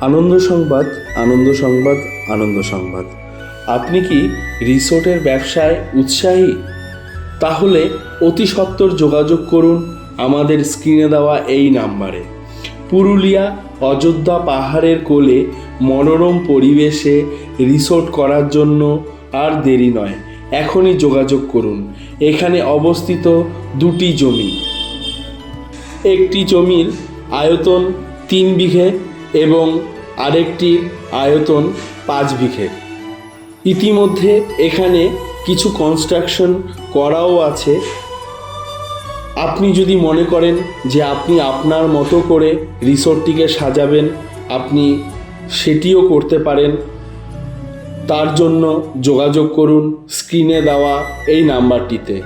আনন্দ সংবাদ আনন্দ সংবাদ আনন্দ সংবাদ। আপনি কি রিসোর্টের ব্যবসায় উৎসাহী? তাহলে অতি সত্বর যোগাযোগ করুন আমাদের স্ক্রিনে দেওয়া এই নাম্বারে। পুরুলিয়া অযোধ্যা পাহাড়ের কোলে মনোরম পরিবেশে রিসোর্ট করার জন্য আর দেরি নয়, এখনই যোগাযোগ করুন। এখানে অবস্থিত দুটি জমি। একটি জমির আয়তন তিন বিঘে এবং আরেকটির আয়তন পাঁচ বিঘে। ইতিমধ্যে এখানে কিছু কনস্ট্রাকশন করাও আছে। আপনি যদি মনে করেন যে আপনি আপনার মতো করে রিসোর্টটিকে সাজাবেন, আপনি সেটিও করতে পারেন। তার জন্য যোগাযোগ করুন স্ক্রিনে দেওয়া এই নাম্বারটিতে